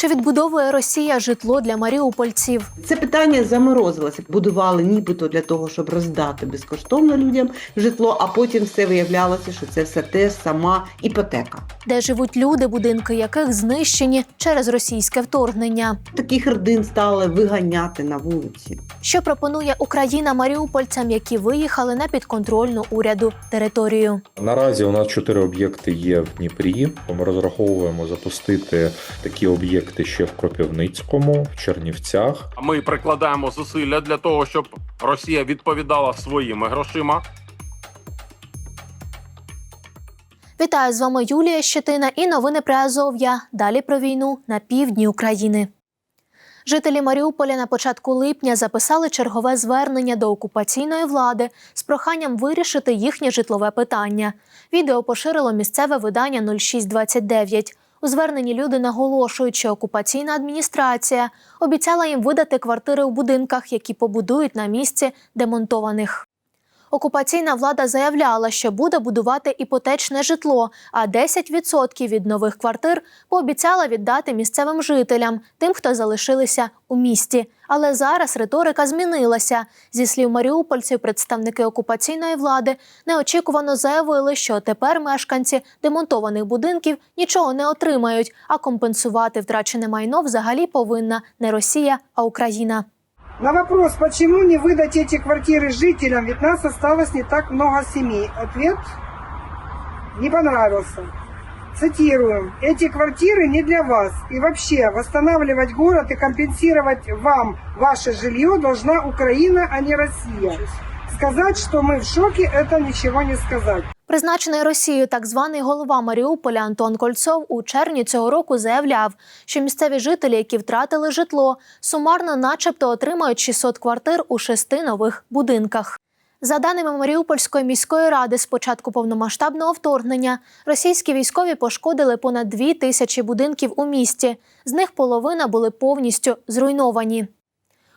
Чи відбудовує Росія житло для маріупольців? Це питання заморозилося. Будували нібито для того, щоб роздати безкоштовно людям житло, а потім все виявлялося, що це все теж сама іпотека. де живуть люди, будинки яких знищені через російське вторгнення. Таких родин стали виганяти на вулиці. Що пропонує Україна маріупольцям, які виїхали на підконтрольну уряду територію? Наразі у нас чотири об'єкти є в Дніпрі. Ми розраховуємо запустити такі об'єкти ще в Кропивницькому, в Чернівцях. Ми прикладаємо зусилля для того, щоб Росія відповідала своїми грошима. Вітаю з вами Юлія Щетина і новини про Азов'я. Далі про війну на півдні України. Жителі Маріуполя на початку липня записали чергове звернення до окупаційної влади з проханням вирішити їхнє житлове питання. Відео поширило місцеве видання 0629. У зверненні люди наголошують, що окупаційна адміністрація обіцяла їм видати квартири у будинках, які побудують на місці демонтованих. Окупаційна влада заявляла, що буде будувати іпотечне житло, а 10% від нових квартир пообіцяла віддати місцевим жителям, тим, хто залишилися у місті. Але зараз риторика змінилася. Зі слів маріупольців, представники окупаційної влади неочікувано заявили, що тепер мешканці демонтованих будинків нічого не отримають, а компенсувати втрачене майно взагалі повинна не Росія, а Україна. На вопрос, почему не выдать эти квартиры жителям, ведь нас осталось не так много семей. Ответ не понравился. Цитируем. Эти квартиры не для вас. И вообще, восстанавливать город и компенсировать вам ваше жилье должна Украина, а не Россия. Сказать, что мы в шоке, это ничего не сказать. Призначений Росією так званий голова Маріуполя Антон Кольцов у червні цього року заявляв, що місцеві жителі, які втратили житло, сумарно, начебто, отримають 600 квартир у шести нових будинках. За даними Маріупольської міської ради, з початку повномасштабного вторгнення російські військові пошкодили понад дві тисячі будинків у місті. З них половина були повністю зруйновані.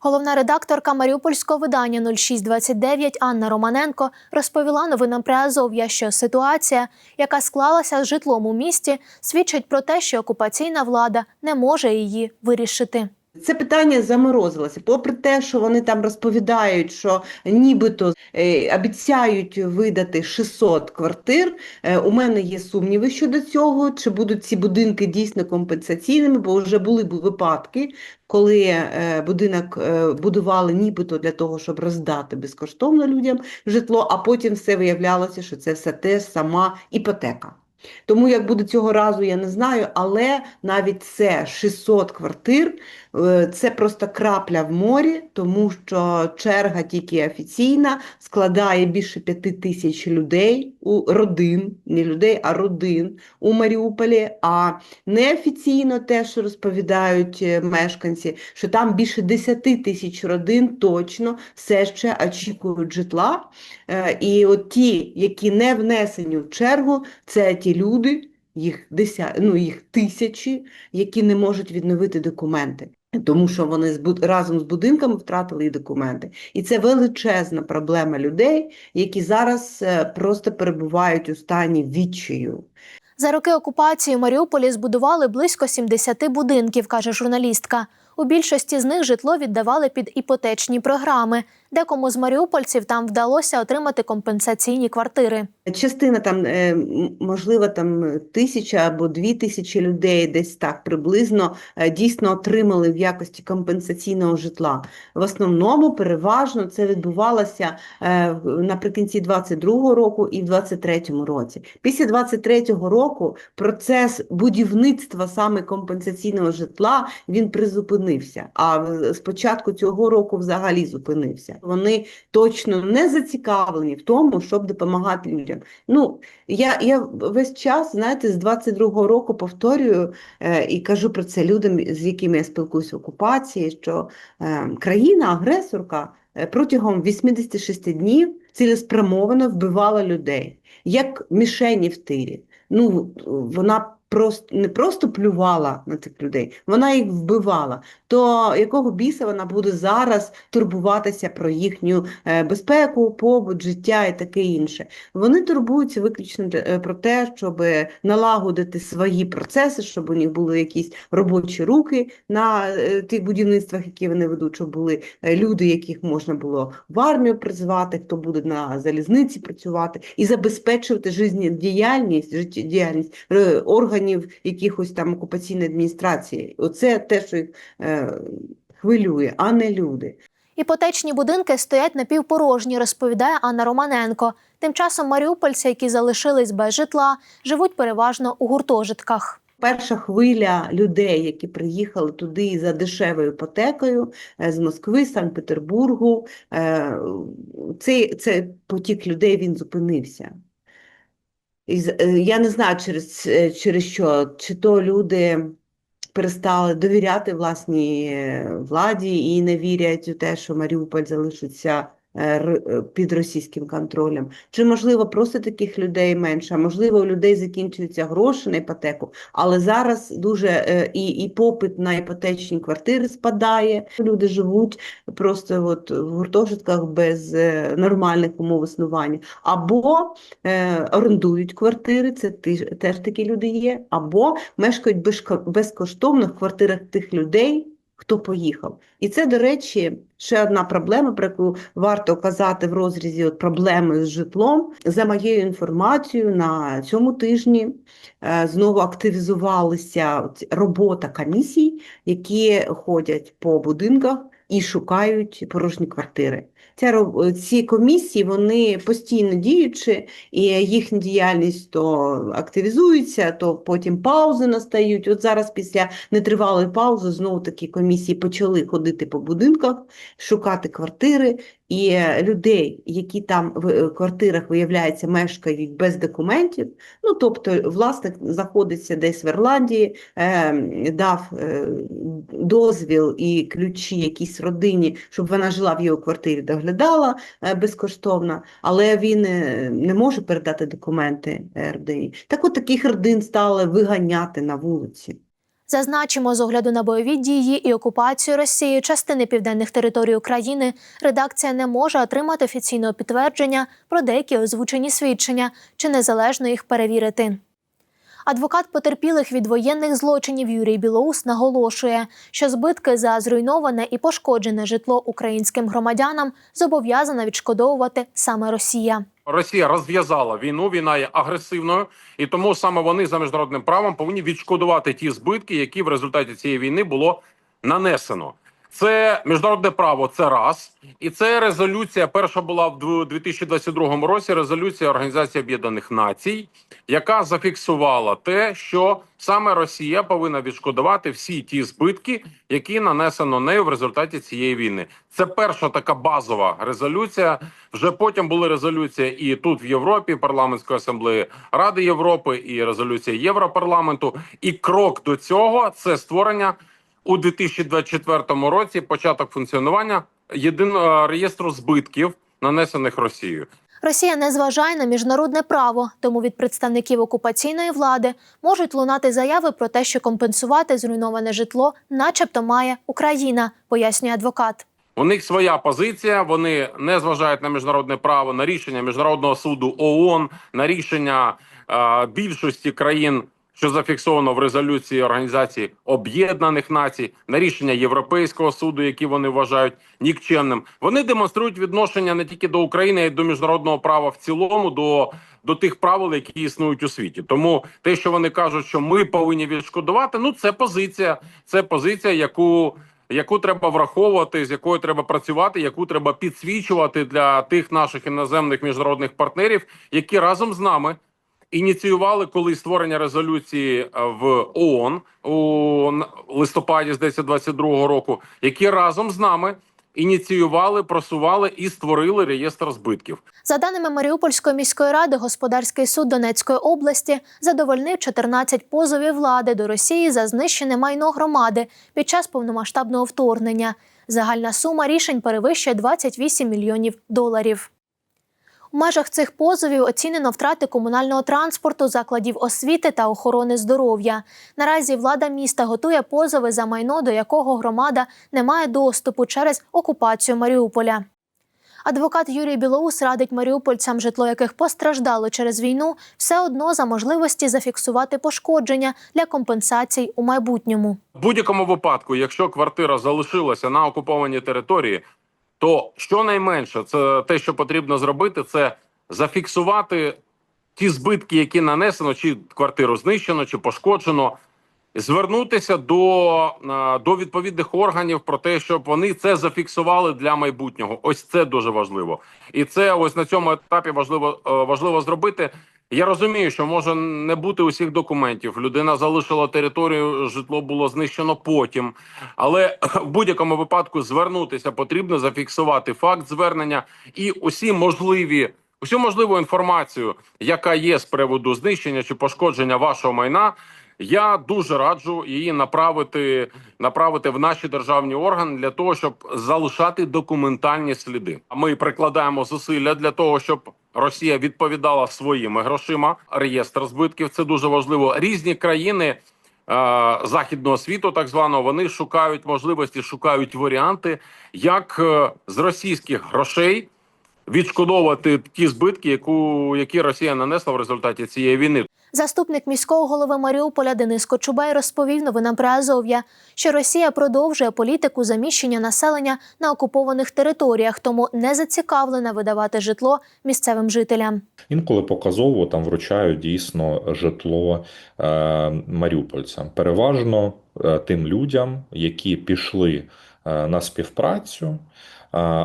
Головна редакторка маріупольського видання 0629 Анна Романенко розповіла новинам при Азов'я, що ситуація, яка склалася з житлом у місті, свідчить про те, що окупаційна влада не може її вирішити. Це питання заморозилося. Попри те, що вони там розповідають, що нібито е, обіцяють видати 600 квартир. е, у мене є сумніви щодо цього, чи будуть ці будинки дійсно компенсаційними, бо вже були випадки, коли е, будинок будували нібито для того, щоб роздати безкоштовно людям житло, а потім все виявлялося, що це все теж сама іпотека. Тому як буде цього разу, я не знаю, але навіть це 600 квартир це просто крапля в морі, тому що черга тільки офіційна складає більше п'яти тисяч людей у родин, не людей, а родин у Маріуполі. А неофіційно те, що розповідають е, мешканці, що там більше 10 тисяч родин точно все ще очікують житла. Е, І от ті, які не внесені в чергу, це ті люди, їх деся... ну, їх тисячі, які не можуть відновити документи. Тому що вони з буд- разом з будинками втратили і документи. І це величезна проблема людей, які зараз е, просто перебувають у стані відчаю. За роки окупації в Маріуполі збудували близько 70 будинків, каже журналістка. У більшості з них житло віддавали під іпотечні програми. Декому з маріупольців там вдалося отримати компенсаційні квартири. Частина там, е, можливо, там тисяча або дві тисячі людей, десь так приблизно, е, дійсно отримали в якості компенсаційного житла. В основному, переважно, це відбувалося е, наприкінці 22-го року і в 23-му році. Після 23-го року процес будівництва саме компенсаційного житла, він призупинився, а з початку цього року взагалі зупинився. Вони точно не зацікавлені в тому, щоб допомагати людям. Ну, я, я весь час, знаєте, з 22-го року повторюю е, і кажу про це людям, з якими я спілкуюся в окупації, що е, країна-агресорка е, протягом 86 днів цілеспрямовано вбивала людей, як мішені в тирі. Ну, вона просто не просто плювала на цих людей, вона їх вбивала. То якого біса вона буде зараз турбуватися про їхню е, безпеку, побут, життя і таке інше? Вони турбуються виключно е, про те, щоб налагодити свої процеси, щоб у них були якісь робочі руки на е, тих будівництвах, які вони ведуть, щоб були люди, яких можна було в армію призвати, хто буде на залізниці працювати, і забезпечувати життєдіяльність, життєдіяльність е, органів якихось там окупаційної адміністрації. Оце те, що їх е, хвилює, а не люди. Іпотечні будинки стоять напівпорожні, розповідає Анна Романенко. Тим часом маріупольці, які залишились без житла, живуть переважно у гуртожитках. Перша хвиля людей, які приїхали туди за дешевою іпотекою е, з Москви, Санкт-Петербургу, е, цей, цей потік людей він зупинився. Е, я не знаю через, е, через що, чи то люди перестали довіряти власній е, владі і не вірять у те, що Маріуполь залишиться під російським контролем. Чи, можливо, просто таких людей менше, можливо, у людей закінчуються гроші на іпотеку, але зараз дуже е, і, і попит на іпотечні квартири спадає. Люди живуть просто от в гуртожитках без е, нормальних умов існування. Або е, орендують квартири, це теж такі люди є, або мешкають безко- безкоштовно в квартирах тих людей, хто поїхав. І це, до речі, ще одна проблема, про яку варто казати в розрізі от проблеми з житлом. За моєю інформацією, на цьому тижні е, знову активізувалася робота комісій, які ходять по будинках і шукають порожні квартири. Ця, ці комісії вони постійно діючі, і їхня діяльність то активізується, то потім паузи настають. От зараз після нетривалої паузи знову такі комісії почали ходити по будинках, шукати квартири, і е, людей, які там в е, квартирах, виявляється, мешкають без документів, ну тобто власник знаходиться десь в Ірландії, е, дав е, дозвіл і ключі якійсь родині, щоб вона жила в його квартирі, доглядала е, безкоштовно, але він е, не може передати документи е, родині. Так от таких родин стали виганяти на вулиці. Зазначимо, з огляду на бойові дії і окупацію Росії частини південних територій України, редакція не може отримати офіційного підтвердження про деякі озвучені свідчення чи незалежно їх перевірити. Адвокат потерпілих від воєнних злочинів Юрій Білоус наголошує, що збитки за зруйноване і пошкоджене житло українським громадянам зобов'язана відшкодовувати саме Росія. Росія розв'язала війну, війна є агресивною, і тому саме вони за міжнародним правом повинні відшкодувати ті збитки, які в результаті цієї війни було нанесено. Це міжнародне право, це раз, і це резолюція. Перша була в дв- 2022 році. Резолюція Організації Об'єднаних Націй, яка зафіксувала те, що саме Росія повинна відшкодувати всі ті збитки, які нанесено нею в результаті цієї війни. Це перша така базова резолюція. Вже потім були резолюції і тут в Європі, парламентської асамблеї Ради Європи, і резолюція Європарламенту. І крок до цього це створення у 2024 році. Початок функціонування єдиного реєстру збитків, нанесених Росією. Росія не зважає на міжнародне право, тому від представників окупаційної влади можуть лунати заяви про те, що компенсувати зруйноване житло, начебто, має Україна, пояснює адвокат. У них своя позиція. Вони не зважають на міжнародне право, на рішення міжнародного суду ООН, на рішення е, більшості країн, що зафіксовано в резолюції Організації Об'єднаних Націй, на рішення Європейського суду, які вони вважають нікчемним. Вони демонструють відношення не тільки до України, а й до міжнародного права в цілому, до, до тих правил, які існують у світі. Тому те, що вони кажуть, що ми повинні відшкодувати, ну це позиція, це позиція, яку яку треба враховувати, з якою треба працювати, яку треба підсвічувати для тих наших іноземних міжнародних партнерів, які разом з нами ініціювали коли створення резолюції е, в ООН у листопаді здається 22-го року, які разом з нами ініціювали, просували і створили реєстр збитків. За даними Маріупольської міської ради, господарський суд Донецької області задовольнив 14 позовів влади до Росії за знищене майно громади під час повномасштабного вторгнення. Загальна сума рішень перевищує 28 мільйонів доларів. В межах цих позовів оцінено втрати комунального транспорту, закладів освіти та охорони здоров'я. Наразі влада міста готує позови за майно, до якого громада не має доступу через окупацію Маріуполя. Адвокат Юрій Білоус радить маріупольцям, житло яких постраждало через війну, все одно за можливості зафіксувати пошкодження для компенсацій у майбутньому. В будь-якому випадку, якщо квартира залишилася на окупованій території, то щонайменше це те, що потрібно зробити, це зафіксувати ті збитки, які нанесено, чи квартиру знищено, чи пошкоджено. Звернутися до, е, до відповідних органів про те, щоб вони це зафіксували для майбутнього. Ось це дуже важливо, і це ось на цьому етапі важливо е, важливо зробити. Я розумію, що може не бути усіх документів. Людина залишила територію, житло було знищено потім. Але в будь-якому випадку звернутися потрібно зафіксувати факт звернення і усі можливі. Усю можливу інформацію, яка є з приводу знищення чи пошкодження вашого майна, я дуже раджу її направити, направити в наші державні органи для того, щоб залишати документальні сліди. А ми прикладаємо зусилля для того, щоб Росія відповідала своїми грошима. Реєстр збитків це дуже важливо. Різні країни е, західного світу, так званого, вони шукають можливості, шукають варіанти, як е, з російських грошей відшкодовувати ті збитки, яку які Росія нанесла в результаті цієї війни. Заступник міського голови Маріуполя Денис Кочубей розповів новинам про Азов'я, що Росія продовжує політику заміщення населення на окупованих територіях, тому не зацікавлена видавати житло місцевим жителям. Інколи показово там вручають дійсно житло е, маріупольцям, переважно е, тим людям, які пішли на співпрацю, е,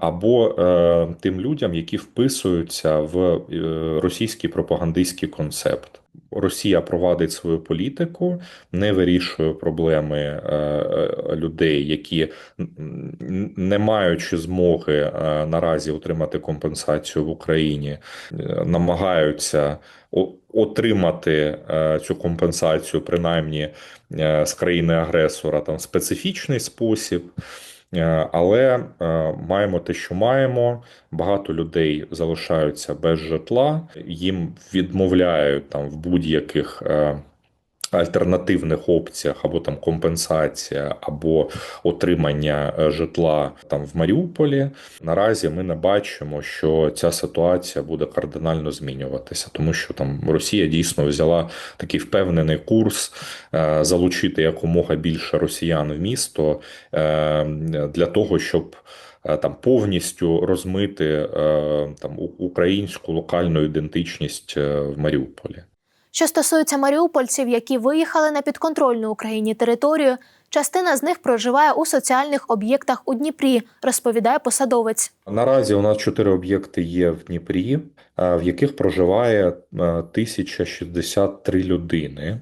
або е, тим людям, які вписуються в е, російський пропагандистський концепт. Росія провадить свою політику, не вирішує проблеми е, е, людей, які не маючи змоги е, наразі отримати компенсацію в Україні, намагаються отримати цю компенсацію, принаймні з країни-агресора, там в специфічний спосіб. Е, Але е, маємо те, що маємо. Багато людей залишаються без житла, їм відмовляють там в будь-яких е, альтернативних опціях, або там компенсація, або отримання е, житла там в Маріуполі. Наразі ми не бачимо, що ця ситуація буде кардинально змінюватися, тому що там Росія дійсно взяла такий впевнений курс е, залучити якомога більше росіян в місто е, для того, щоб там повністю розмити там українську локальну ідентичність в Маріуполі. Що стосується маріупольців, які виїхали на підконтрольну Україні територію, частина з них проживає у соціальних об'єктах у Дніпрі, розповідає посадовець. Наразі у нас чотири об'єкти є в Дніпрі, е, в яких проживає е, 1063 людини.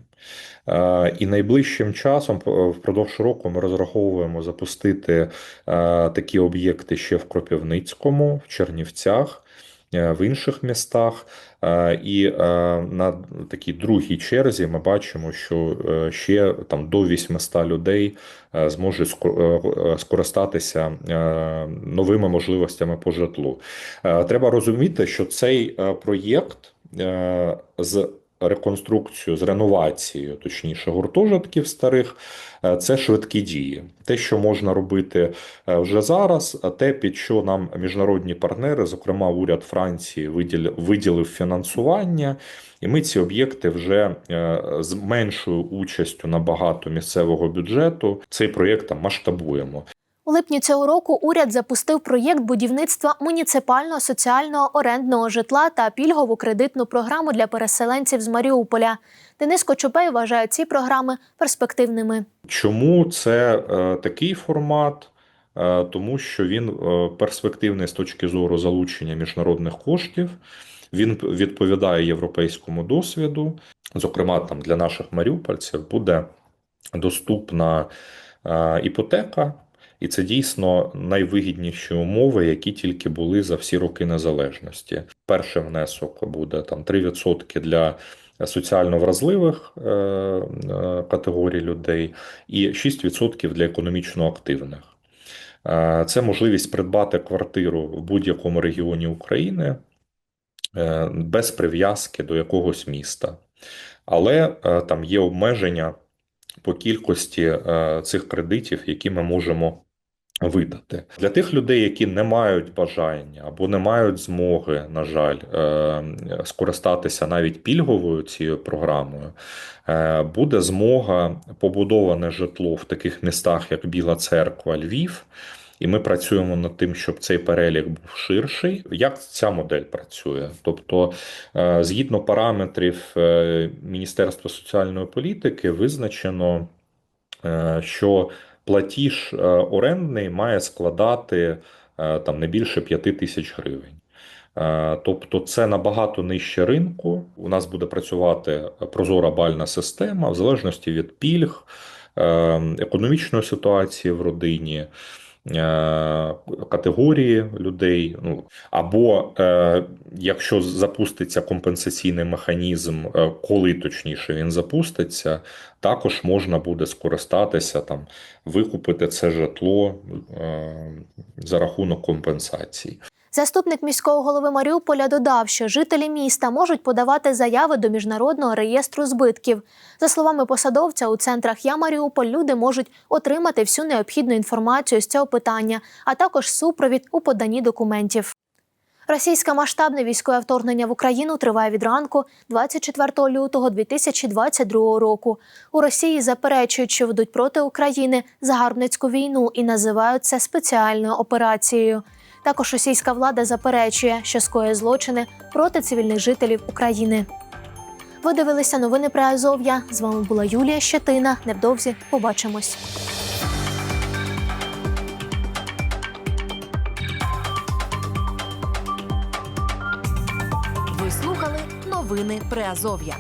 Е, І найближчим часом, впродовж року, ми розраховуємо запустити е, такі об'єкти ще в Кропивницькому, в Чернівцях, е, в інших містах. Е, І е, на такій другій черзі ми бачимо, що е, ще там до 800 людей зможе е, скористатися е, новими можливостями по житлу. Е, Треба розуміти, що цей е, проєкт е, з реконструкцією, з реновацією, точніше, гуртожитків старих, е, це швидкі дії. Те, що можна робити е, вже зараз, те, під що нам міжнародні партнери, зокрема уряд Франції, виділив фінансування. І ми ці об'єкти вже е, з меншою участю набагато місцевого бюджету цей проєкт масштабуємо. У липні цього року уряд запустив проєкт будівництва муніципального соціального орендного житла та пільгову кредитну програму для переселенців з Маріуполя. Денис Кочубей вважає ці програми перспективними. Чому це е, такий формат? Е, тому що він е, перспективний з точки зору залучення міжнародних коштів. Він відповідає європейському досвіду. Зокрема, там для наших маріупольців буде доступна е, іпотека, і це дійсно найвигідніші умови, які тільки були за всі роки незалежності. Перший внесок буде там 3% для соціально вразливих е, е, категорій людей і 6% для економічно активних. Е, Це можливість придбати квартиру в будь-якому регіоні України е, без прив'язки до якогось міста. Але е, там є обмеження по кількості е, цих кредитів, які ми можемо видати. Для тих людей, які не мають бажання або не мають змоги, на жаль, е, скористатися навіть пільговою цією програмою, е, буде змога побудоване житло в таких містах, як Біла Церква, Львів. І ми працюємо над тим, щоб цей перелік був ширший. Як ця модель працює? Тобто, е, згідно параметрів Міністерства соціальної політики, визначено, що платіж е, орендний має складати е, там не більше 5 тисяч гривень. Е, Тобто це набагато нижче ринку. У нас буде працювати прозора бальна система в залежності від пільг, е, економічної ситуації в родині. Е, Категорії людей, ну або е, якщо запуститься компенсаційний механізм, е, коли точніше він запуститься, також можна буде скористатися там, викупити це житло за рахунок компенсацій. Заступник міського голови Маріуполя додав, що жителі міста можуть подавати заяви до міжнародного реєстру збитків. За словами посадовця, у центрах Я Маріуполь люди можуть отримати всю необхідну інформацію з цього питання, а також супровід у поданні документів. Російське масштабне військове вторгнення в Україну триває від ранку 24 лютого 2022 року. У Росії заперечують, що ведуть проти України загарбницьку війну і називають це спеціальною операцією. Також російська влада заперечує, що скоює злочини проти цивільних жителів України. Ви дивилися новини про Азов'я. З вами була Юлія Щетина. Невдовзі побачимось. Ви слухали новини Приазов'я.